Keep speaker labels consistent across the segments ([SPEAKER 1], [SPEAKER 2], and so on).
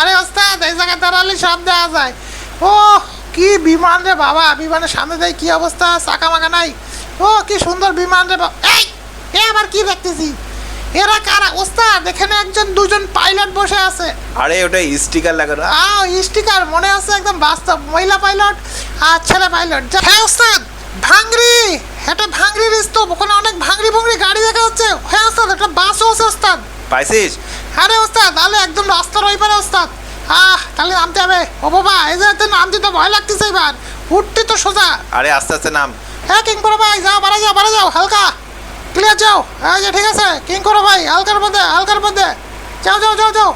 [SPEAKER 1] আরে ওস্তাদ এই জায়গায় দাঁড়ালে সব দেওয়া যায়। ও কি বিমান রে বাবা বিমানের সামনে দেয় কি অবস্থা চাকা মাকা নাই। ও কি সুন্দর বিমান রে বাবা। এই এ আবার কি দেখতেছি? এরা কারা? ওস্তাদ এখানে একজন দুজন পাইলট বসে আছে।
[SPEAKER 2] আরে ওটা স্টিকার লাগানো।
[SPEAKER 1] আও স্টিকার মনে আছে একদম বাস্তব মহিলা পাইলট আর ছেলে পাইলট। হ্যাঁ ওস্তাদ ভাঙরি এটা ভাঙরির স্তূপ ওখানে অনেক ভাঙরি ভুঙরি গাড়ি দেখা যাচ্ছে। হ্যাঁ ওস্তাদ একটা বাসও আছে ওস্তাদ।
[SPEAKER 2] পাইছিস?
[SPEAKER 1] আরে ওস্তাদ তাহলে একদম রাস্তার ওই পারে ওস্তাদ। আহ তাহলে নামতে হবে। ও বাবা এই যে নামতে তো ভয় লাগতেছে এবার। উঠতে তো সোজা।
[SPEAKER 2] আরে আস্তে আস্তে নাম।
[SPEAKER 1] হ্যাঁ কিং করো ভাই যাও বাড়া যাও বাড়া যাও হালকা। ক্লিয়ার যাও। হ্যাঁ যে ঠিক আছে। কিং করো ভাই হালকার মধ্যে হালকার মধ্যে। যাও যাও যাও যাও।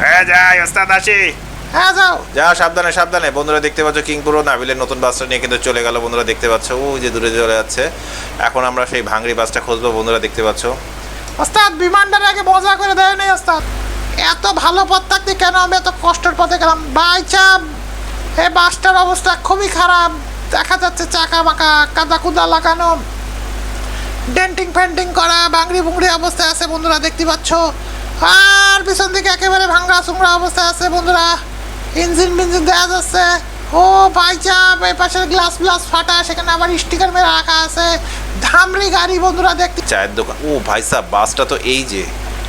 [SPEAKER 2] হ্যাঁ যাই ওস্তাদ আসি।
[SPEAKER 1] হ্যাঁ যাও।
[SPEAKER 2] যা সাবধানে সাবধানে। বন্ধুরা দেখতে পাচ্ছ কিংপুরো নাবিলের নতুন বাসটা নিয়ে কিন্তু চলে গেল। বন্ধুরা দেখতে পাচ্ছ ওই যে দূরে চলে যাচ্ছে। এখন আমরা সেই ভাঙড়ি বাসটা খুঁজবো। বন্ধুরা দেখতে পাচ্ছ।
[SPEAKER 1] ওস্তাদ বিমানটার আগে মজা করে দেয় নাই ওস্তাদ। এত ভালো পথ থাকতে কেন আমি এত কষ্টের পথে গেলাম? বাই চাপ। এই বাসটার অবস্থা খুবই খারাপ। দেখা যাচ্ছে চাকা বাঁকা, কাদা কুদা লাগানো। ডেন্টিং ফেন্টিং করা বাংড়ি বুংড়ি অবস্থায় আছে বন্ধুরা, দেখতে পাচ্ছ? আর পিছন দিকে একেবারে ভাঙ্গা চুংড়া অবস্থায় আছে বন্ধুরা। ইঞ্জিন মিঞ্জিন দেখা যাচ্ছে। ও ভাই চাপ এই পাশে গ্লাস গ্লাস ফাটা, সেখানে আবার স্টিকার মেরে রাখা আছে। ধামরি গাড়ি বন্ধুরা দেখতে
[SPEAKER 2] চায়ের দোকান। ও ভাই সাহ বাসটা তো এই যে,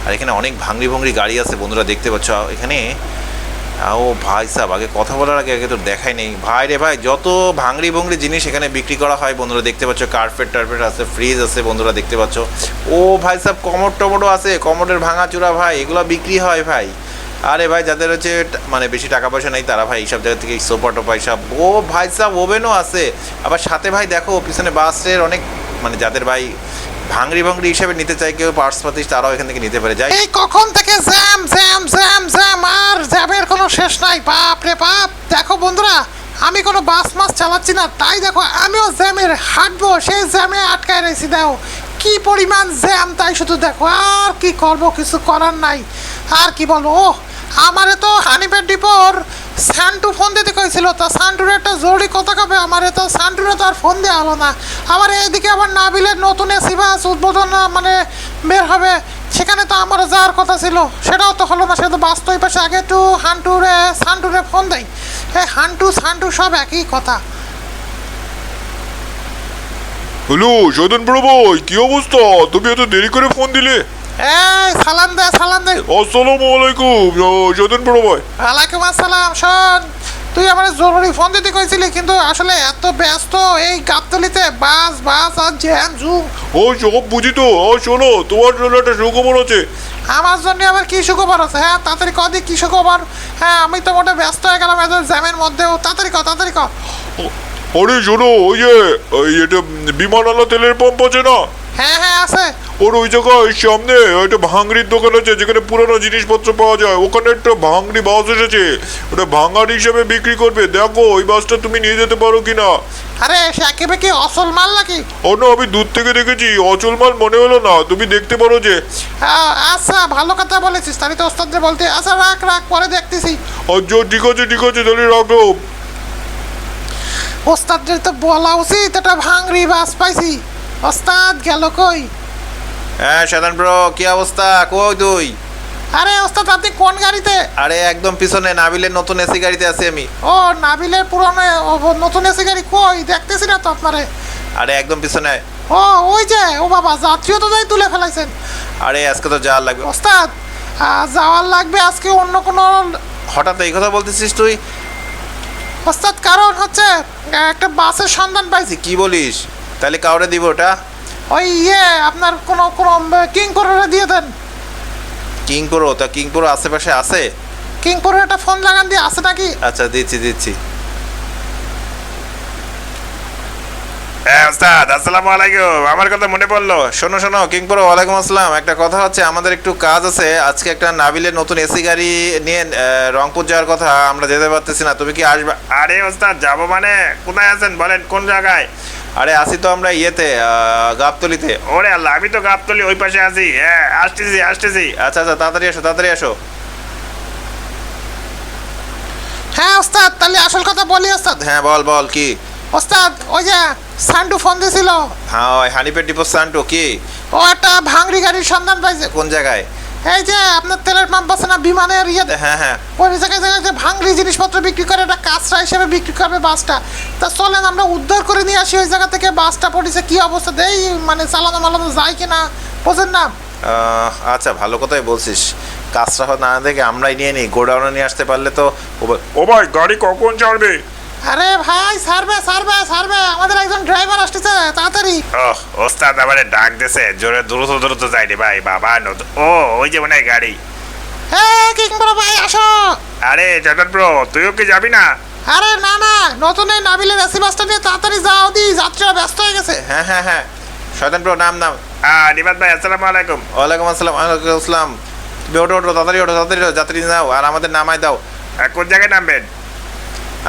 [SPEAKER 2] আর এখানে অনেক ভাঙড়ি ভঙ্গড়ি গাড়ি আছে বন্ধুরা দেখতে পাচ্ছ। এখানে ও ভাই সাহ আগে কথা বলার আগে আগে তো দেখাই নেই। ভাই রে ভাই, যত ভাঙড়ি ভঙ্গড়ি জিনিস এখানে বিক্রি করা হয় বন্ধুরা দেখতে পাচ্ছ। কার্পেট টার্পেট আছে ফ্রিজ আছে বন্ধুরা দেখতে পাচ্ছ। ও ভাই সাহ কমর টমোটো আছে, কমোডের ভাঙা চূড়া ভাই, এগুলো বিক্রি হয় ভাই। আরে ভাই, যাদের হচ্ছে মানে বেশি টাকা পয়সা নেই, তারা ভাই এইসব জায়গা থেকে সোপা টোপা এইসব ও ভাই সাহ ওভেনও আছে। আবার সাথে ভাই দেখো, পিছনে বাসের অনেক মানে যাদের ভাই ভাঙড়ি ভাঙড়ি হিসাবে নিতে চাই কেউ পার্টস পাতি, তারাও এখান থেকে নিতে পারে। যাই
[SPEAKER 1] এই কখন থেকে জ্যাম জ্যাম জ্যাম জ্যাম, আর জ্যামের কোনো শেষ নাই। বাপ রে বাপ। দেখো বন্ধুরা, আমি কোনো বাস মাস চালাচ্ছি না, তাই দেখো, আমিও জ্যামের হাঁটবো, সেই জ্যামে আটকায় রয়েছি, দেখো। কি পরিমাণ জ্যাম, তাই শুধু দেখো, আর কি করব, কিছু করার নাই। আর কি বলব? ও, আমারে তো হানিপের ডিপোর সান্টু ফোন দিতে কইছিল, তা সান্টুর একটা জরুরি কথা কবে? আমারে তো সান্টুরে তো আর ফোন দেওয়া হলো না। আমার এইদিকে আবার নাবিলের নতুন এসি বাস উদ্বোধন মানে বের হবে। সেখানে তো আমার যাওয়ার কথা ছিল। সেটাও তো হলো না, সে তো বাস্তব পাশে। আগে একটু হান্টুরে, সান্টুরে ফোন দেয় হ্যাঁ হান্টু, সান্টু সব একই কথা।
[SPEAKER 3] হ্যালো সদন প্রভু কি অবস্থা? তুমি এত দেরি করে ফোন দিলে?
[SPEAKER 1] এই সালাম দে সালাম দে।
[SPEAKER 3] আসসালামু আলাইকুম। সদন বড় ভাই।
[SPEAKER 1] ওয়ালাইকুম আসসালাম শোন। তুই আমার জরুরি ফোন দিতে কইছিলি কিন্তু আসলে এত ব্যস্ত এই গাবতলিতে বাস বাস আর জ্যাম জুম
[SPEAKER 3] ও সব বুঝি তো। ও শোনো তোমার জন্য একটা সুখবর আছে।
[SPEAKER 1] আমার জন্য আবার কি সুখবর আছে? হ্যাঁ তাড়াতাড়ি কদি কি সুখবর। হ্যাঁ আমি তো মোটে ব্যস্ত হয়ে গেলাম এত জ্যামের মধ্যেও। তাড়াতাড়ি ক তাড়াতাড়ি ক।
[SPEAKER 3] আরে শোনো ওই যে এটা বিমানওয়ালা তেলের পাম্প আছে না?
[SPEAKER 1] হ্যাঁ হ্যাঁ আছে।
[SPEAKER 3] ওর ওই জায়গায় সামনে একটা ভাঙড়ির দোকান আছে যেখানে পুরনো জিনিসপত্র পাওয়া যায়। ওখানে একটা ভাঙড়ি বাস এসেছে। ওটা ভাঙার হিসেবে বিক্রি করবে। দেখো ওই বাসটা তুমি নিয়ে যেতে পারো কিনা।
[SPEAKER 1] আরে সে একেবারে কি অসল মাল নাকি?
[SPEAKER 3] ও না আমি দূর থেকে দেখেছি। অচল মাল মনে হলো না। তুমি দেখতে পারো যে
[SPEAKER 1] আচ্ছা ভালো কথা বলেছিস। তাহলে তো ওস্তাদদের বলতে আচ্ছা রাখ রাখ পরে দেখতেছি।
[SPEAKER 3] আচ্ছা ঠিক আছে ঠিক আছে তাহলে রাখো।
[SPEAKER 1] ওস্তাদদের তো বলা উচিত এটা ভাঙড়ি বাস পাইছি। ওস্তাদ গেল কই?
[SPEAKER 2] হ্যাঁ সাধারণ ব্রো কি অবস্থা? কই তুই?
[SPEAKER 1] আরে ওস্তাদ আপনি কোন গাড়িতে?
[SPEAKER 2] আরে একদম পিছনে নাবিলের নতুন এসি গাড়িতে আছি আমি।
[SPEAKER 1] ও নাবিলের পুরনো ও, নতুন এসি গাড়ি কই? দেখতেছি না তো আপনারে।
[SPEAKER 2] আরে একদম পিছনে।
[SPEAKER 1] ও ওই যে ও বাবা যাত্রীও তো যাই তুলে ফেলাইছেন।
[SPEAKER 2] আরে আজকে তো যাওয়ার লাগবে।
[SPEAKER 1] ওস্তাদ যাওয়ার লাগবে আজকে অন্য কোনো
[SPEAKER 2] হঠাৎ এই কথা বলতেছিস তুই?
[SPEAKER 1] ওস্তাদ কারণ হচ্ছে একটা বাসের সন্ধান পাইছি।
[SPEAKER 2] কি বলিস? তাহলে কাউরে দিব ওটা?
[SPEAKER 1] ওই ইয়ে আপনার কোনো কোনো কিং করে দিয়ে দেন।
[SPEAKER 2] কিং প্রো তা কিং প্রো আশেপাশে আছে?
[SPEAKER 1] কিং করে একটা ফোন লাগান দিয়ে আছে নাকি?
[SPEAKER 2] আচ্ছা দিচ্ছি দিচ্ছি। হ্যাঁ ওস্তাদ আসসালামু আলাইকুম। আমার কথা মনে পড়ল। শোনো শোনো কিং প্রো ওয়ালাইকুম আসসালাম। একটা কথা হচ্ছে আমাদের একটু কাজ আছে। আজকে একটা নাবিলের নতুন এসি গাড়ি নিয়ে রংপুর যাওয়ার কথা। আমরা যেতে পারতেছি না। তুমি কি আসবে? আরে ওস্তাদ যাব মানে? কোথায় আছেন? বলেন কোন জায়গায়? আরে আসি তো আমরা ইয়েতে গাবতলিতে। ওরে আল্লাহ আমি তো গাবতলি ওই পাশে আছি। হ্যাঁ আসতেছি আসতেছি। আচ্ছা আচ্ছা তাড়াতাড়ি আসো তাড়াতাড়ি আসো
[SPEAKER 1] হ্যাঁ ওস্তাদ তাহলে আসল কথা বলি ওস্তাদ।
[SPEAKER 2] হ্যাঁ বল বল কি?
[SPEAKER 1] ওস্তাদ ওই যে সান্টু ফোন দিয়েছিল
[SPEAKER 2] হ্যাঁ ওই হানিপেট ডিপো সান্টো কি?
[SPEAKER 1] ও একটা ভাঙড়ি গাড়ির সন্ধান পাইছে।
[SPEAKER 2] কোন জায়গায়?
[SPEAKER 1] এই যে আপনার তেলের পাম্প আছে না বিমানের ইয়ে
[SPEAKER 2] হ্যাঁ হ্যাঁ।
[SPEAKER 1] ওই জায়গায় জায়গায় যে ভাঙড়ি জিনিসপত্র বিক্রি করে এটা কাঁচরা হিসেবে বিক্রি করবে বাসটা। তা চলেন আমরা উদ্ধার করে নিয়ে আসি ওই জায়গা থেকে। বাসটা পড়েছে কি অবস্থা? দেই মানে চালানো মালানো যায় কিনা? বোঝেন না।
[SPEAKER 2] আচ্ছা ভালো কথাই বলছিস। কাজটা না দেখে আমরাই নিয়ে নিই গোডাউনে নিয়ে আসতে পারলে তো ও-
[SPEAKER 3] ভাই গাড়ি কখন ছাড়বে?
[SPEAKER 1] আরে ভাই সারবে সারবে সারবে আমাদের একজন ড্রাইভার আসতেছে তাড়াতাড়ি।
[SPEAKER 4] ওহ ওস্তাদ আমারে ডাক দিছে জোরে দ্রুত দ্রুত যাই রে ভাই বাবা নতুন ও ওই যে মনে গাড়ি।
[SPEAKER 1] হ্যাঁ কিং ভাই আসো।
[SPEAKER 4] আরে জগৎ ব্রো তুইও কি যাবি না?
[SPEAKER 1] আরে না না নতুন এই নাবিলের এসি বাসটা নিয়ে তাড়াতাড়ি যাও দি যাত্রীরা ব্যস্ত হয়ে গেছে।
[SPEAKER 2] হ্যাঁ হ্যাঁ হ্যাঁ। শয়তান প্রো নাম নাম।
[SPEAKER 4] হ্যাঁ নিবাদ ভাই আসসালামু আলাইকুম।
[SPEAKER 2] ওয়ালাইকুম আসসালাম ওয়ালাইকুম আসসালাম। তুমি ওঠো ওঠো তাড়াতাড়ি ওঠো তাড়াতাড়ি যাত্রী নাও আর আমাদের নামাই দাও।
[SPEAKER 4] আহ, কোন জায়গায় নামবেন?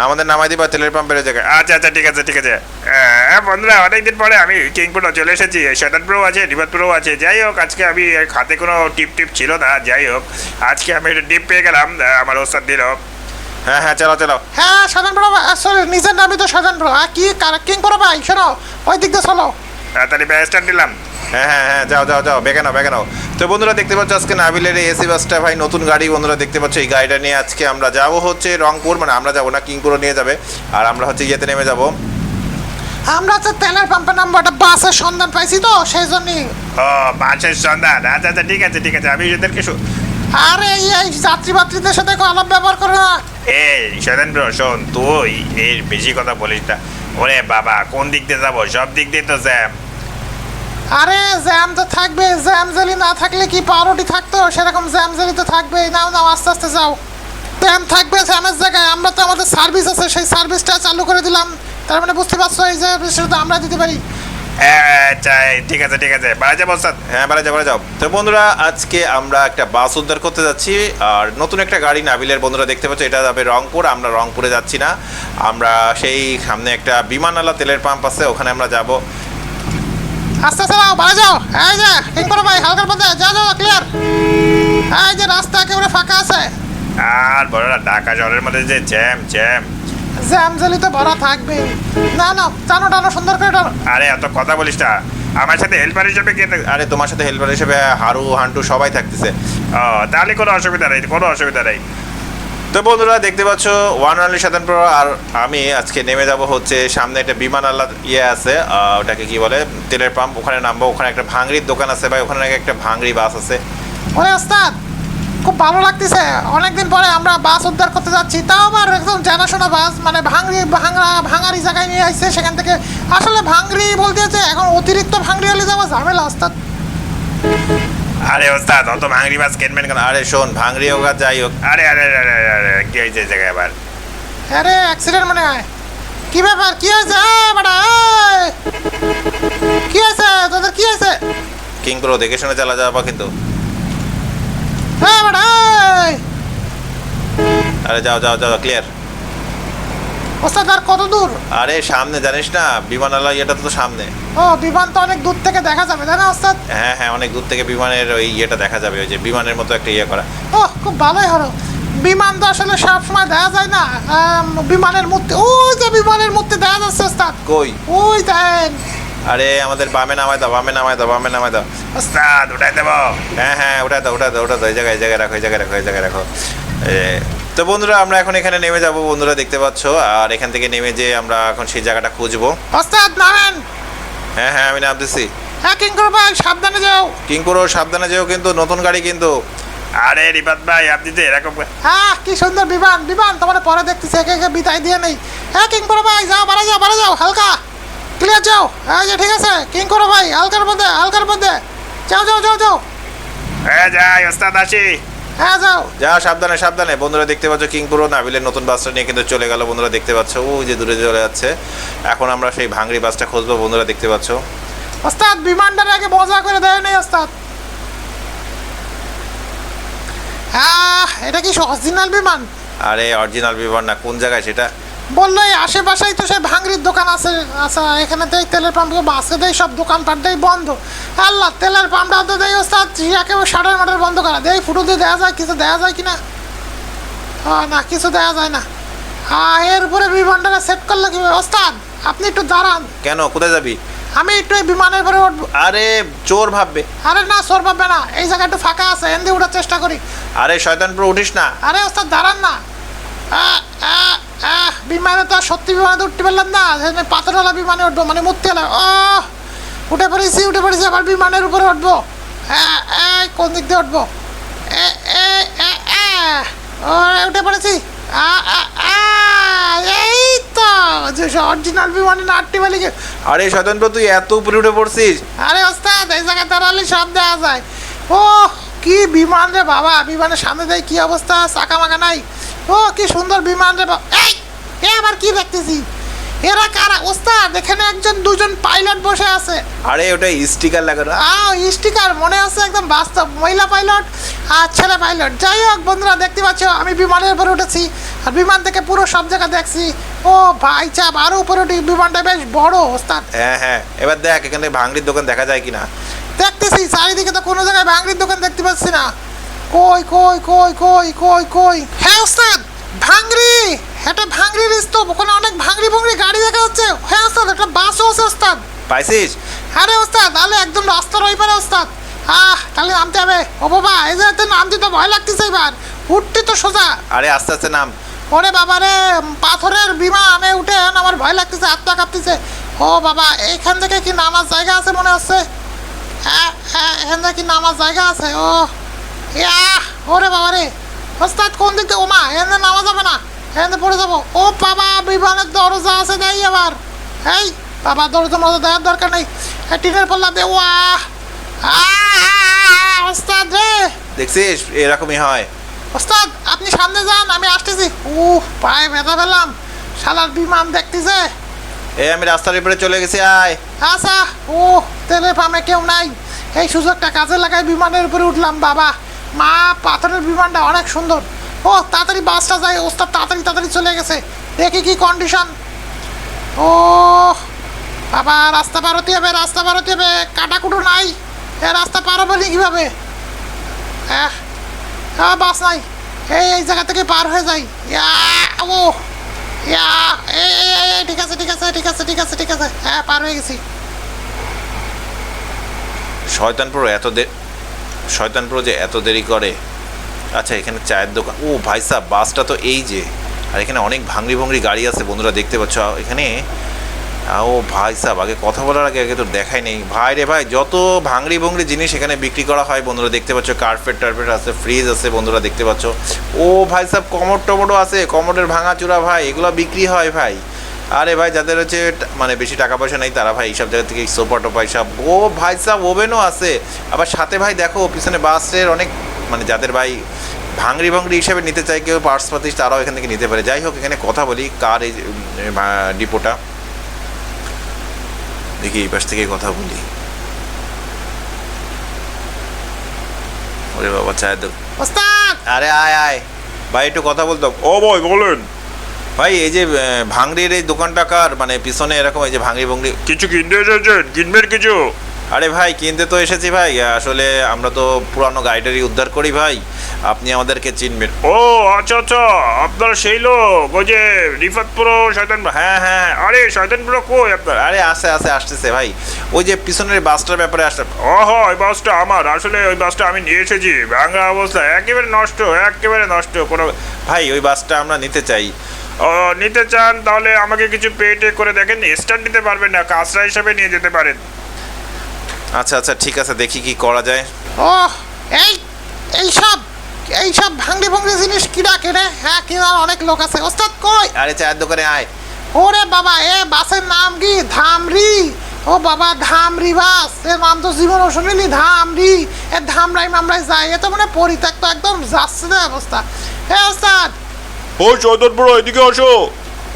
[SPEAKER 2] আমাদের নামাই দিবা তেলের পাম্পের জায়গায়।
[SPEAKER 4] আচ্ছা আচ্ছা ঠিক আছে ঠিক আছে। হ্যাঁ বন্ধুরা অনেকদিন পরে আমি কিংপুরে চলে এসেছি শতান প্রো আছে নিবাদ প্রো আছে। যাই হোক আজকে আমি এই খাতে কোনো টিপ টিপ ছিল না যাই হোক আজকে আমি একটা টিপ পেয়ে গেলাম আমার ওস্তাদ দিল।
[SPEAKER 2] হ্যাঁ হ্যাঁ চালাও চালাও।
[SPEAKER 1] হ্যাঁ সাধারণ বড় ভাই। সরি নিজের নামই তো সাধারণ বড়। আর কি কার- কিং বড় ভাই শোনো ওই দিক দিয়ে চলো।
[SPEAKER 4] তাড়াতাড়ি ব্যাসটা দিলাম
[SPEAKER 2] হ্যাঁ হ্যাঁ হ্যাঁ যাও যাও যাও বেগে নাও বেগে নাও। তো বন্ধুরা দেখতে পাচ্ছ আজকে নাবিলের এসি বাসটা ভাই নতুন গাড়ি বন্ধুরা দেখতে পাচ্ছ এই গাড়িটা নিয়ে আজকে আমরা যাব হচ্ছে রংপুর মানে আমরা যাব না কিংপুরও নিয়ে যাবে। আর আমরা হচ্ছে ইয়েতে নেমে যাব।
[SPEAKER 1] আমরা তো তেলের পাম্পে নামবো একটা বাসের সন্ধান পাইছি তো সেই জন্যই।
[SPEAKER 4] ও বাসের সন্ধান। আচ্ছা আচ্ছা ঠিক আছে ঠিক আছে। আমি এদেরকে
[SPEAKER 1] আরে এই যাত্রী বাত্রীদের সাথে আলাপ ব্যবহার করে না।
[SPEAKER 4] এই শোনেন শোন তুই এর বেশি কথা বলিস না। ওরে বাবা কোন দিক দিয়ে যাব? সব দিক দিয়ে তো জ্যাম।
[SPEAKER 1] আরে জ্যাম তো থাকবে। জ্যাম জেলি না থাকলে কি পাউরুটি থাকতো? সেরকম জ্যাম জেলি তো থাকবে। নাও নাও আস্তে আস্তে যাও। জ্যাম থাকবে জ্যামের জায়গায়। আমরা তো আমাদের সার্ভিস আছে সেই সার্ভিসটা চালু করে দিলাম। তার মানে বুঝতে পারছ এই যে আমরা দিতে পারি।
[SPEAKER 4] ঠিক আছে ঠিক আছে। বাড়া যাব ওস্তাদ
[SPEAKER 2] হ্যাঁ বেড়া যাও বেড়া যাও। তো বন্ধুরা আজকে আমরা একটা বাস উদ্ধার করতে যাচ্ছি। আর নতুন একটা গাড়ি নাবিলের বন্ধুরা দেখতে পাচ্ছ এটা যাবে রংপুর। আমরা রংপুরে যাচ্ছি না। আমরা সেই সামনে একটা বিমানালা তেলের পাম্প আছে ওখানে আমরা যাব।
[SPEAKER 1] আস্তে আস্তে যাও বাড়া যাও। এই যে ঠিক করো ভাই হালকার পথে যাও যাও ক্লিয়ার এই যে রাস্তা একেবারে ফাঁকা আছে।
[SPEAKER 4] আর বড়রা ঢাকা শহরের মধ্যে যে জ্যাম জ্যাম।
[SPEAKER 1] জ্যাম জেলি তো ভরা থাকবে। না না টানো টানো সুন্দর করে টানো।
[SPEAKER 4] আরে এত কথা বলিস না। আমার সাথে হেল্পার হিসেবে কে থাক-
[SPEAKER 2] আরে তোমার সাথে হেল্পার হিসেবে হারু হান্টু সবাই থাকতেছে।
[SPEAKER 4] ও তাহলে কোনো অসুবিধা নেই কোনো অসুবিধা নেই।
[SPEAKER 2] তো বন্ধুরা দেখতে পাচ্ছ ওয়ান আলি সাধারণ প্রো আর আমি আজকে নেমে যাব হচ্ছে সামনে একটা বিমান আল্লাহ ইয়ে আছে আহ, ওটাকে কি বলে তেলের পাম্প ওখানে নামবো। ওখানে একটা ভাঙড়ির দোকান আছে ভাই ওখানে নাকি একটা ভাঙড়ি বাস আছে।
[SPEAKER 1] ওরে ওস্তাদ! খুব ভালো লাগতেছে। অনেকদিন পরে আমরা বাস উদ্ধার করতে যাচ্ছি। তাও আবার একদম জানাশোনা বাস মানে ভাঙড়ি ভাঙা ভাঙারি জায়গায় নিয়ে আসছে সেখান থেকে। আসলে ভাঙড়ি বলতে হচ্ছে এখন অতিরিক্ত ভাঙড়ি হলে যাওয়া ঝামেলা ওস্তাদ।
[SPEAKER 4] আরে ওস্তাদ অত ভাঙড়ি বাস কিনবেন কেন?
[SPEAKER 2] আরে শোন ভাঙড়ি হোক আর যাই হোক।
[SPEAKER 4] আরে আরে আরে আরে, কি হয়েছে জায়গায় আবার?
[SPEAKER 1] আরে অ্যাক্সিডেন্ট মনে হয়। কি ব্যাপার? কি হয়েছে? বেটা কি হয়েছে? তোদের কি হয়েছে?
[SPEAKER 2] কিং প্রো দেখে শুনে চালা যাবা কিন্তু।
[SPEAKER 1] হ্যাঁ
[SPEAKER 2] আরে যাও যাও যাও ক্লিয়ার
[SPEAKER 1] ওস্তাদ আর কত দূর?
[SPEAKER 2] আরে সামনে জানিস না বিমান আলা ইয়েটা তো সামনে।
[SPEAKER 1] ও বিমান তো অনেক দূর থেকে দেখা যাবে তাই না ওস্তাদ?
[SPEAKER 2] হ্যাঁ হ্যাঁ অনেক দূর থেকে বিমানের ওই ইয়েটা দেখা যাবে ওই যে বিমানের মতো একটা ইয়ে করা।
[SPEAKER 1] ও খুব ভালোই হলো। বিমান তো আসলে সব সময় দেখা যায় না বিমানের মূর্তি ওই যে বিমানের মূর্তি দেখা যাচ্ছে ওস্তাদ।
[SPEAKER 2] কই?
[SPEAKER 1] ওই দেন
[SPEAKER 2] আরে আমাদের বামে নামায় দাও বামে নামায় দাও বামে নামায় দাও।
[SPEAKER 4] ওস্তাদ উঠাই দেবো।
[SPEAKER 2] হ্যাঁ হ্যাঁ ওটা দাও ওটা দাও ওটা দাও এই জায়গায় এই জায়গায় রাখো এই জায়গায় রাখো এই জায়গায় রাখো। এ, তো বন্ধুরা আমরা এখন এখানে নেমে যাব বন্ধুরা দেখতে পাচ্ছ। আর এখান থেকে নেমে যে আমরা এখন সেই জায়গাটা খুঁজবো।
[SPEAKER 1] ওস্তাদ নামেন।
[SPEAKER 2] হ্যাঁ হ্যাঁ আমি নামতেছি।
[SPEAKER 1] হ্যাঁ কিং করো ভাই সাবধানে যাও।
[SPEAKER 2] কিং করো সাবধানে যেও কিন্তু নতুন গাড়ি কিন্তু।
[SPEAKER 4] আরে রিপাত ভাই আপনি তো এরকম
[SPEAKER 1] হ্যাঁ কি সুন্দর বিমান বিমান। তোমার পরে দেখতেছি একে একে বিদায় দিয়ে নেই। হ্যাঁ কিং করো ভাই যাও বাড়া যাও বাড়া যাও হালকা। ক্লিয়ার যাও হ্যাঁ যে ঠিক আছে? কিং করো ভাই হালকার মধ্যে হালকার মধ্যে যাও যাও যাও যাও।
[SPEAKER 4] হ্যাঁ যাই ওস্তাদ আসি।
[SPEAKER 1] হ্যাঁ যাও।
[SPEAKER 2] যা সাবধানে সাবধানে। বন্ধুরা দেখতে পাচ্ছ কিং পুরো নাবিলের নতুন বাসটা নিয়ে কিন্তু চলে গেল। বন্ধুরা দেখতে পাচ্ছ ওই যে দূরে চলে যাচ্ছে। এখন আমরা সেই ভাঙড়ি বাসটা খুঁজবো বন্ধুরা দেখতে পাচ্ছ।
[SPEAKER 1] ওস্তাদ বিমানটার আগে মজা করে দেয় নেই ওস্তাদ। আহ এটা কি অরিজিনাল বিমান?
[SPEAKER 2] আরে অরিজিনাল বিমান না কোন জায়গায় সেটা?
[SPEAKER 1] বলল এই আশেপাশেই তো সেই ভাঙড়ির দোকান আছে আচ্ছা এখানে দেই তেলের পাম্প বাসে দেই সব দোকানপাট দেই বন্ধ। আল্লাহ তেলের পাম্পটা তো দেয় ওস্তাদ ইয়াকে শাটার মাটার বন্ধ করা। দেই ফুটো দিয়ে দেওয়া যায় কিছু দেওয়া যায় কি না না কিছু দেওয়া যায় না। হ্যাঁ এর এরপরে বিমানটা সেট করলে কি ওস্তাদ আপনি একটু দাঁড়ান।
[SPEAKER 2] কেন? কোথায় যাবি?
[SPEAKER 1] আমি একটু এই বিমানের উপরে উঠবো।
[SPEAKER 2] আরে চোর ভাববে।
[SPEAKER 1] আরে না চোর ভাববে না। এই জায়গা একটু ফাঁকা আছে এন দিয়ে উঠার চেষ্টা করি।
[SPEAKER 2] আরে শয়তান উঠিস না।
[SPEAKER 1] আরে ওস্তাদ দাঁড়ান না। আহ, আহ, আহ, বিমানে তো আর সত্যি বিমানে উঠতে পারলাম না। সেজন্য পাথরওয়ালা বিমানে উঠবো মানে মূর্তিওয়ালা। ও উঠে পড়েছি উঠে পড়েছি আবার বিমানের উপরে উঠবো। এই, কোন দিক দিয়ে উঠবো? এ, এ, এ, ও, উঠে পড়েছি। এই তো যে অরিজিনাল বিমানে না আটটি বালিকে
[SPEAKER 2] আরে শয়তান তুই এত উপরে উঠে পড়ছিস।
[SPEAKER 1] আরে ওস্তাদ এই জায়গায় দাঁড়ালে সব দেওয়া যায়। ও কি বিমান রে বাবা বিমানের সামনে দেয় কি অবস্থা? চাকা মাকা নাই। ও কি সুন্দর বিমান রে এই এ আবার কি দেখতেছি? এরা কারা? ওস্তাদ এখানে একজন দুজন পাইলট বসে আছে।
[SPEAKER 2] আরে ওটা স্টিকার লাগানো
[SPEAKER 1] আও স্টিকার মনে আছে একদম বাস্তব মহিলা পাইলট আর ছেলে পাইলট। যাই হোক বন্ধুরা দেখতে পাচ্ছ আমি বিমানের উপরে উঠেছি আর বিমান থেকে পুরো সব জায়গা দেখছি। ও ভাই চাপ আরও উপরে উঠি বিমানটা বেশ বড় ওস্তাদ।
[SPEAKER 2] হ্যাঁ হ্যাঁ এবার দেখ এখানে ভাঙড়ির দোকান দেখা যায় কিনা।
[SPEAKER 1] দেখতেছি চারিদিকে তো কোনো জায়গায় ভাঙড়ির দোকান দেখতে পাচ্ছি না। কই কই কই কই কই কই? হ্যাঁ ওস্তাদ। ভাঙড়ি! এটা ভাঙড়ির স্তূপ। ওখানে অনেক ভাঙড়ি ভুঙড়ি গাড়ি দেখা যাচ্ছে। হ্যাঁ ওস্তাদ একটা বাসও আছে ওস্তাদ।
[SPEAKER 2] পাইছিস?
[SPEAKER 1] আরে ওস্তাদ তাহলে একদম রাস্তার ওই পারে ওস্তাদ। আহ তাহলে নামতে হবে। ও বাবা এই যে নামতে তো ভয় লাগতেছে এবার। উঠতে তো সোজা।
[SPEAKER 2] আরে আস্তে আস্তে নাম।
[SPEAKER 1] ওরে বাবা রে পাথরের বিমা আমি উঠে আমার ভয় লাগতেছে আত্মা কাঁপতেছে। ও বাবা এইখান থেকে কি নামার জায়গা আছে মনে হচ্ছে? হ্যাঁ হ্যাঁ এখান থেকে কি নামার জায়গা আছে? ও ইয়া ওরে বাবা রে ওস্তাদ কোন দিকে ওমা এখান থেকে নামা যাবে না। থেকে পড়ে যাব। ও বাবা বিমানের দরজা আছে দেই আবার এই বাবা দরজা মজা দেওয়ার দরকার নেই। টিনের পাল্লা দে ওয়া। আহ, ওস্তাদ রে।
[SPEAKER 2] দেখছিস? এরকমই হয়।
[SPEAKER 1] ওস্তাদ আপনি সামনে যান আমি আসতেছি। উহ পায়ে ব্যথা পেলাম। শালার বিমান দেখতেছে।
[SPEAKER 2] এই আমি রাস্তার উপরে চলে গেছি আয়।
[SPEAKER 1] আচ্ছা ও তেলের পামে কেউ নাই। এই সুযোগটা কাজে লাগাই বিমানের উপরে উঠলাম বাবা। মা, পাথরের বিমানটা অনেক সুন্দর। ও, তাড়াতাড়ি বাসটা যায়, ওস্তাদ তাড়াতাড়ি তাড়াতাড়ি চলে গেছে। দেখি কি কন্ডিশন ও বাবা, রাস্তা পার হতে হবে, রাস্তা পার হতে হবে। কাটাকুটো নাই। এ, রাস্তা পার হবে কীভাবে? হ্যাঁ হ্যাঁ বাস নাই। এই এই জায়গা থেকে পার হয়ে যাই। ইয়া, ও, ইয়া এই ঠিক আছে ঠিক আছে ঠিক আছে ঠিক আছে ঠিক আছে। হ্যাঁ পার হয়ে গেছি।
[SPEAKER 2] শয়তানপুর প্রো এত দে শয়তান প্রো যে এত দেরি করে? আচ্ছা এখানে চায়ের দোকান। ও ভাই সাহ বাসটা তো এই যে। আর এখানে অনেক ভাঙড়ি ভঙ্গড়ি গাড়ি আছে, বন্ধুরা দেখতে পাচ্ছ। এখানে, ও ভাই সাহ আগে কথা বলার আগে আগে তো দেখাই নেই। ভাই রে ভাই, যত ভাঙড়ি ভঙ্গড়ি জিনিস এখানে বিক্রি করা হয়, বন্ধুরা দেখতে পাচ্ছ। কার্পেট টার্পেট আছে, ফ্রিজ আছে, বন্ধুরা দেখতে পাচ্ছ। ও ভাই সাহ কমর টমোটো আছে কমরের ভাঙা চূড়া ভাই, এগুলো বিক্রি হয় ভাই। আরে ভাই যাদের হচ্ছে মানে বেশি টাকা পয়সা নেই তারা ভাই এইসব জায়গা থেকে সোফা টোপা এইসব ও ভাই সাহ ওভেনও আছে। আবার সাথে ভাই দেখো পিছনে বাসের অনেক মানে যাদের ভাই ভাঙড়ি ভাঙড়ি হিসাবে নিতে চাই কেউ পার্টস পাতিস তারাও এখান থেকে নিতে পারে। যাই হোক এখানে কথা বলি কার এই ডিপোটা দেখি এই পাশ থেকে কথা বলি। ওরে বাবা দোকান আরে আয় আয়। ভাই একটু কথা বলতো।
[SPEAKER 3] ও ভাই বলেন।
[SPEAKER 2] ভাই এই যে ভাঙড়ির এই দোকানটা কার? মানে পিছনে এরকম এই যে ভাঙড়ি ভঙ্গড়ি
[SPEAKER 3] কিছু কিনতে এসেছেন? কিনবেন কিছু?
[SPEAKER 2] আরে ভাই কিনতে তো এসেছি ভাই। আসলে আমরা তো পুরানো গাড়িটারি উদ্ধার করি ভাই। আপনি আমাদেরকে চিনবেন।
[SPEAKER 3] ও আচ্ছা আচ্ছা। আপনার সেই লোক ওই যে রিফাত পুরো শয়তান হ্যাঁ হ্যাঁ আরে শয়তান পুরো কই আপনার?
[SPEAKER 2] আরে আসে আসে আসতেছে ভাই। ওই যে পিছনের বাসটার ব্যাপারে আসতে
[SPEAKER 3] ও ওই বাসটা আমার। আসলে ওই বাসটা আমি নিয়ে এসেছি। ভাঙা অবস্থা একেবারে নষ্ট একেবারে নষ্ট। কোনো
[SPEAKER 2] ভাই ওই বাসটা আমরা নিতে চাই।
[SPEAKER 3] ও নিতে চান তাহলে আমাকে কিছু পেটে করে দেখেন স্টার্ট দিতে পারবেন না কাঁচরা হিসাবে নিয়ে যেতে পারেন।
[SPEAKER 2] আচ্ছা আচ্ছা ঠিক আছে দেখি কি করা যায়।
[SPEAKER 1] ও এই এইসব এইসব ভাঙড়ি ভঙ্গড়ি জিনিস কিনা কেনে হ্যাঁ কিনার অনেক লোক আছে। ওস্তাদ কই?
[SPEAKER 2] আরে চায়ের দোকানে আয়।
[SPEAKER 1] ওরে বাবা এ বাসের নাম কি? ধামরি? ও বাবা ধামরি বাস। এর নাম তো জীবনও শুনিনি ধামরি। এ ধামরাই মামরাই যায় এ তো মানে পরিত্যক্ত একদম যাচ্ছে না অবস্থা। হ্যাঁ ওস্তাদ
[SPEAKER 3] ও শয়তান পুরো এদিকে আসো।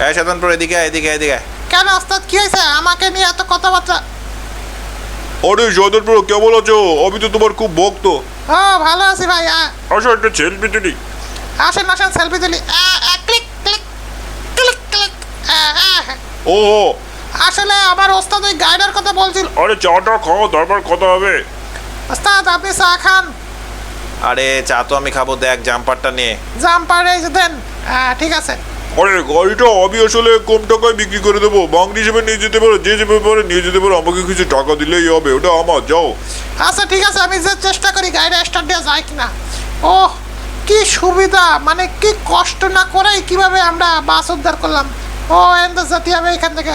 [SPEAKER 2] এই শতানপুর এদিকে আয়, এদিকে আয়, এদিকে আয়।
[SPEAKER 1] কেন ওস্তাদ কি হয়েছে? আমাকে নিয়ে এত কথাবার্তা
[SPEAKER 3] আরে শয়তান পুরো কেমন আছো? আমি তো তোমার খুব ভক্ত।
[SPEAKER 1] ও ভালো আছি ভাই আ,
[SPEAKER 3] আসো একটা সেলফি তুলি।
[SPEAKER 1] আসেন আসেন সেলফি তুলি। আ, আ, ক্লিক ক্লিক ক্লিক ক্লিক আ, আ,
[SPEAKER 3] ও ও,
[SPEAKER 1] আসলে আমার ওস্তাদ ওই গাইডের কথা বলছিল।
[SPEAKER 3] আরে চাটা খাও তারপর কথা হবে।
[SPEAKER 1] ওস্তাদ আপনি চা খান।
[SPEAKER 2] আরে চা তো আমি খাব দেখ জাম্পারটা নিয়ে।
[SPEAKER 1] জাম্পার এই যে দেন। হ্যাঁ ঠিক আছে।
[SPEAKER 3] আরে গাড়িটা আমি আসলে কম টাকায় বিক্রি করে দেবো। বাংলি হিসেবে নিয়ে যেতে পারো যে যেতে পারে নিয়ে যেতে পারো। আমাকে কিছু টাকা দিলেই হবে ওটা আমার যাও।
[SPEAKER 1] আচ্ছা ঠিক আছে আমি যে চেষ্টা করি গাড়িটা স্টার্ট দেওয়া যায় কিনা। ও কি সুবিধা মানে কি কষ্ট না করেই কীভাবে আমরা বাস উদ্ধার করলাম। ও এনতে যেতে হবে এখান থেকে।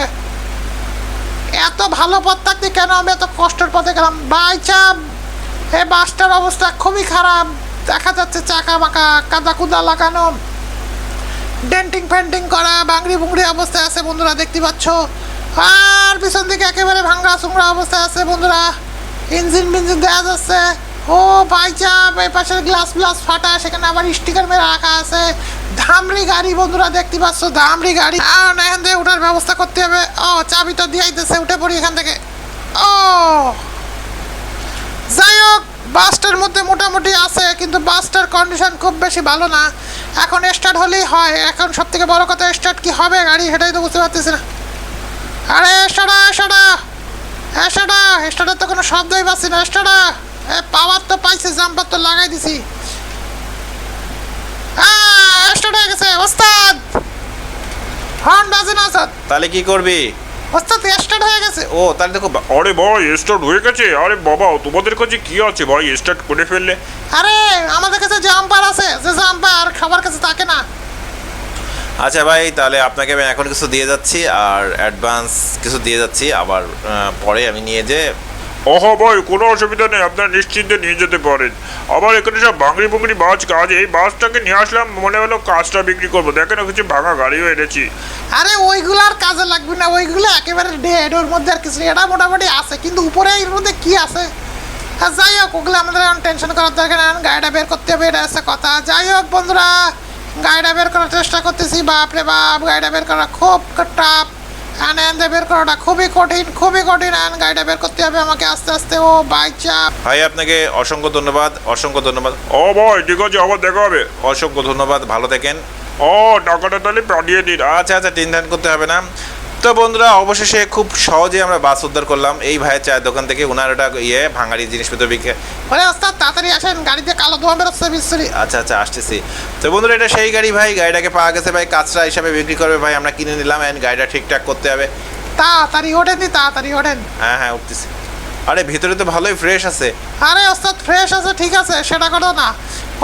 [SPEAKER 1] এত ভালো পথ থাকতে কেন আমি এত কষ্টের পথে গেলাম? বাই চাপ এই বাসটার অবস্থা খুবই খারাপ। দেখা যাচ্ছে চাকা বাঁকা কাদা কুদা লাগানো। ডেন্টিং ফেন্টিং করা বাংড়ি বুংড়ি অবস্থায় আছে বন্ধুরা, দেখতে পাচ্ছ। আর পিছন দিকে একেবারে ভাঙ্গা চুংড়া অবস্থায় আছে বন্ধুরা। ইঞ্জিন মিঞ্জিন দেওয়া যাচ্ছে। ও বাইচাপ এই পাশের গ্লাস গ্লাস ফাটা, সেখানে আবার স্টিকার মেরে রাখা আছে। ধামরি গাড়ি বন্ধুরা, দেখতে পাচ্ছ ধামরি গাড়ি। আর এখান থেকে ওঠার ব্যবস্থা করতে হবে। ও, চাবি তো দিয়েই দিচ্ছে উঠে পড়ি এখান থেকে। ও, যাই হোক, বাসটার মধ্যে মোটামুটি আছে, কিন্তু বাসটার কন্ডিশন খুব বেশি ভালো না। এখন স্টার্ট হলেই হয়। এখন সব থেকে বড় কথা স্টার্ট কি হবে গাড়ি, সেটাই তো বুঝতে পারতেছি না। আরে স্টার্টা স্টার্টা স্টার্টা স্টার্টার তো কোনো শব্দই পাচ্ছি না। স্টার্টা এ পাওয়ার তো পাইছে জাম্পার তো লাগাই দিছি। স্টার্ট হয়ে গেছে, ওস্তাদ। হর্ন বাজে না
[SPEAKER 2] তাহলে কি করবি?
[SPEAKER 1] ওস্তাদ স্টার্ট হয়ে গেছে।
[SPEAKER 2] ও তাহলে দেখো
[SPEAKER 3] আরে ভাই স্টার্ট হয়ে গেছে। আরে বাবা তোমাদের কাছে কি আছে ভাই স্টার্ট করে ফেললে?
[SPEAKER 1] আরে আমাদের কাছে জাম্পার আছে যে জাম্পার খাবার কাছে থাকে না।
[SPEAKER 2] আচ্ছা ভাই তাহলে আপনাকে আমি এখন কিছু দিয়ে যাচ্ছি আর অ্যাডভান্স কিছু দিয়ে যাচ্ছি। আবার পরে আমি নিয়ে যে
[SPEAKER 3] ওহো ভাই কোনো অসুবিধা নেই, আপনারা নিশ্চিন্তে নিয়ে যেতে পারেন। আবার এখানে সব বাংড়ি বুংড়ি বাস কাজ, এই বাসটাকে নিয়ে আসলাম, মনে হলো কাজটা বিক্রি করব। দেখেন কিছু ভাঙা গাড়িও এনেছি।
[SPEAKER 1] আরে, ওইগুলো আর কাজে লাগবে না, ওইগুলো একেবারে ডেড ওর মধ্যে আর কিছু এটা মোটামুটি আছে, কিন্তু উপরে এর মধ্যে কি আছে? হ্যাঁ যাই হোক, ওগুলো আমাদের এখন টেনশন করার দরকার এখন গাড়িটা বের করতে হবে, এটা হচ্ছে কথা। যাই হোক, বন্ধুরা, গাড়িটা বের করার চেষ্টা করতেছি, বাপরে বাপ, গাড়িটা বের করা খুব টাফ হ্যাঁ আনতে বের করাটা খুবই কঠিন খুবই কঠিন। আন গাড়িটা বের করতে হবে আমাকে আস্তে আস্তে। ও বাইক চাপ।
[SPEAKER 2] ভাই আপনাকে অসংখ্য ধন্যবাদ অসংখ্য ধন্যবাদ।
[SPEAKER 3] ও ভাই ঠিক আছে আবার দেখা হবে।
[SPEAKER 2] অসংখ্য ধন্যবাদ ভালো থাকেন।
[SPEAKER 3] ও টাকাটা তাহলে পাঠিয়ে দিন।
[SPEAKER 2] আচ্ছা আচ্ছা টেনশন করতে হবে না। তো বন্ধুরা অবশেষে খুব সহজে আমরা বাস উদ্ধার করলাম। এই ভাইয়ের চায়ের দোকান থেকে ওনার ওটা ইয়ে ভাঙাড়ি জিনিসপত্র বিক্রি
[SPEAKER 1] ওরে ওস্তাদ তাড়াতাড়ি আসেন গাড়িতে কালো ধোঁয়া বেরোচ্ছে বিশ্রী
[SPEAKER 2] আচ্ছা আচ্ছা আসতেছি। তো বন্ধুরা এটা সেই গাড়ি ভাই গাড়িটাকে পাওয়া গেছে ভাই কাঁচরা হিসাবে বিক্রি করবে ভাই আমরা কিনে নিলাম অ্যান্ড গাড়িটা ঠিকঠাক করতে হবে।
[SPEAKER 1] তাড়াতাড়ি ওঠেন দি তাড়াতাড়ি ওঠেন।
[SPEAKER 2] হ্যাঁ হ্যাঁ উঠতেছি। আরে ভিতরে তো ভালোই ফ্রেশ আছে।
[SPEAKER 1] আরে ওস্তাদ ফ্রেশ আছে ঠিক আছে সেটা কথা না।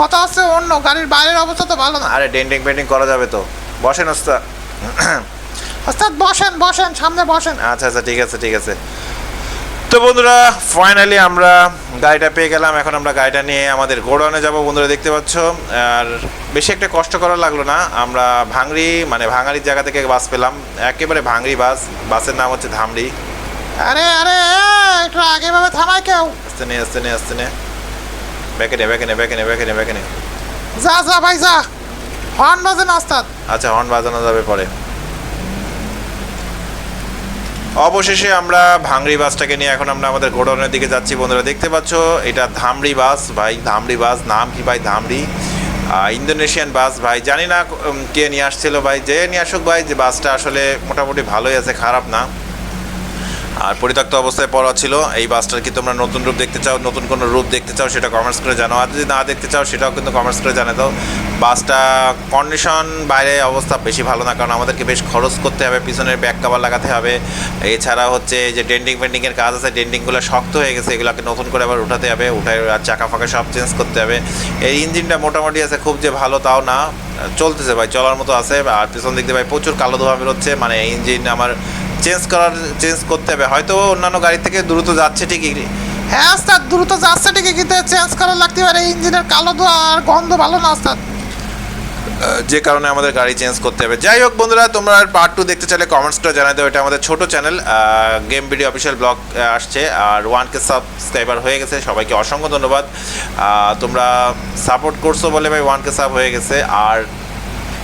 [SPEAKER 1] কথা হচ্ছে অন্য গাড়ির বাইরের অবস্থা তো ভালো না।
[SPEAKER 2] আরে ডেন্টিং পেন্টিং করা যাবে তো। বসেন ওস্তা
[SPEAKER 1] ওস্তাদ বসেন বসেন সামনে বসেন।
[SPEAKER 2] আচ্ছা আচ্ছা ঠিক আছে ঠিক আছে। তো বন্ধুরা ফাইনালি আমরা গাড়িটা পেয়ে গেলাম। এখন আমরা গাড়িটা নিয়ে আমাদের গোডাউনে যাব। বন্ধুরা দেখতে পাচ্ছ? আর বেশি একটা কষ্ট করা লাগল না। আমরা ভাঙড়ি মানে ভাঙাড়ির জায়গা থেকে বাস পেলাম। একেবারে ভাঙড়ি বাস। বাসের নাম হচ্ছে ধামড়ি।
[SPEAKER 1] আরে আরে একটু আগে ভাবে থামায় কেউ?
[SPEAKER 2] আসতে নে আসতে নে আসতে নে। ব্যাকে নে ব্যাকে নে ব্যাকে নে ব্যাকে নে ব্যাকে নে।
[SPEAKER 1] যা যা ভাই যা। হর্ন বাজে না ওস্তাদ।
[SPEAKER 2] আচ্ছা হর্ন বাজানো যাবে পরে। অবশেষে আমরা ভাঙড়ি বাসটাকে নিয়ে এখন আমরা আমাদের গোডাউনের দিকে যাচ্ছি, বন্ধুরা। দেখতে পাচ্ছ, এটা ধামড়ি বাস, ভাই। ধামড়ি বাস, নাম কি ভাই? ধামড়ি। ইন্দোনেশিয়ান বাস, ভাই। জানি না কে নিয়ে আসছিল ভাই। যে নিয়ে আসুক ভাই, যে বাসটা আসলে মোটামুটি ভালোই আছে, খারাপ না। আর পরিত্যক্ত অবস্থায় পড়া ছিল। এই বাসটার কি তোমরা নতুন রূপ দেখতে চাও, নতুন কোনো রূপ দেখতে চাও, সেটা কমার্স করে জানাও। আর যদি না দেখতে চাও, সেটাও কিন্তু কমার্স করে জানা দাও। বাসটা কন্ডিশন বাইরে অবস্থা বেশি ভালো না, কারণ আমাদেরকে বেশ খরচ করতে হবে, পিছনের ব্যাক কাভার লাগাতে হবে। এছাড়া হচ্ছে যে ডেন্টিং পেন্টিংয়ের কাজ আছে, ডেন্টিংগুলো শক্ত হয়ে গেছে, এগুলোকে নতুন করে আবার উঠাতে হবে, উঠায় আর চাকা ফাঁকা সব চেঞ্জ করতে হবে। এই ইঞ্জিনটা মোটামুটি আছে, খুব যে ভালো তাও না, চলতেছে ভাই, চলার মতো আছে। আর পিছন দিক দিয়ে ভাই প্রচুর কালো ধোয়া বেরোচ্ছে মানে ইঞ্জিন আমার চেঞ্জ করার চেঞ্জ করতে হবে। হয়তো অন্যান্য গাড়ি থেকে দ্রুত যাচ্ছে ঠিকই।
[SPEAKER 1] হ্যাঁ ওস্তাদ, দ্রুত যাচ্ছে ঠিকই, কিন্তু চেঞ্জ করা লাগতে পারে, ইঞ্জিনের কালো ধোয়া আর গন্ধ ভালো না, ওস্তাদ।
[SPEAKER 2] যে কারণে আমাদের গাড়ি চেঞ্জ করতে হবে। যাই হোক বন্ধুরা, তোমরা পার্ট টু দেখতে চাইলে কমেন্টসটা জানাই দেবো এটা আমাদের ছোট channel game video official blog আসছে, আর ওয়ান কে সাবস্ক্রাইবার হয়ে গেছে, সবাইকে অসংখ্য ধন্যবাদ। তোমরা সাপোর্ট করছ বলে ভাই ওয়ান কে সাব হয়ে গেছে, আর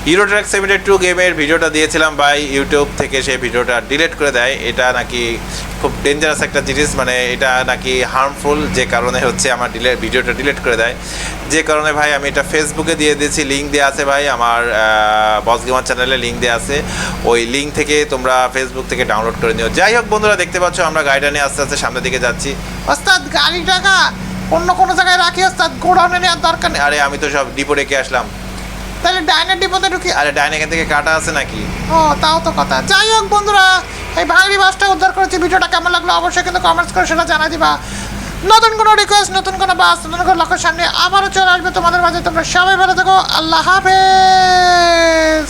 [SPEAKER 2] হিরো ট্র্যাক সেভেন্টি টু গেমের ভিডিওটা দিয়েছিলাম ভাই ইউটিউব থেকে সেই ভিডিওটা ডিলিট করে দেয়। এটা নাকি খুব ডেঞ্জারাস একটা জিনিস মানে এটা নাকি হার্মফুল যে কারণে হচ্ছে আমার ডিলে ভিডিওটা ডিলিট করে দেয়। যে কারণে ভাই, আমি এটা ফেসবুকে দিয়ে দিয়েছি লিঙ্ক দেওয়া আছে ভাই, আমার বস গেমার চ্যানেলে লিঙ্ক দেওয়া আছে। ওই লিঙ্ক থেকে তোমরা ফেসবুক থেকে ডাউনলোড করে নিও। যাই হোক বন্ধুরা, দেখতে পাচ্ছ আমরা গাড়িটা নিয়ে আস্তে আস্তে সামনের দিকে যাচ্ছি।
[SPEAKER 1] ওস্তাদ গাড়ি টাকা অন্য কোনো জায়গায় রাখি, ওস্তাদ, গোডাউনে নেওয়ার দরকার নেই।
[SPEAKER 2] আরে আমি তো সব ডিপো রেখে আসলাম।
[SPEAKER 1] তাহলে ডাইনের ডিপোতে ঢুকি
[SPEAKER 2] আরে ডাইন এখান থেকে কাটা আছে নাকি?
[SPEAKER 1] ও তাও তো কথা। যাই হোক বন্ধুরা এই ভাঙড়ি বাসটা উদ্ধার করেছি। ভিডিওটা কেমন লাগল অবশ্যই কিন্তু কমেন্টস করে সেটা জানা দিবা। নতুন কোনো রিকোয়েস্ট নতুন কোনো বাস নতুন কোনো লক্ষ্যের সামনে আবারও চলে আসবে তোমাদের মাঝে। তোমরা সবাই ভালো থাকো। আল্লাহ হাফেজ!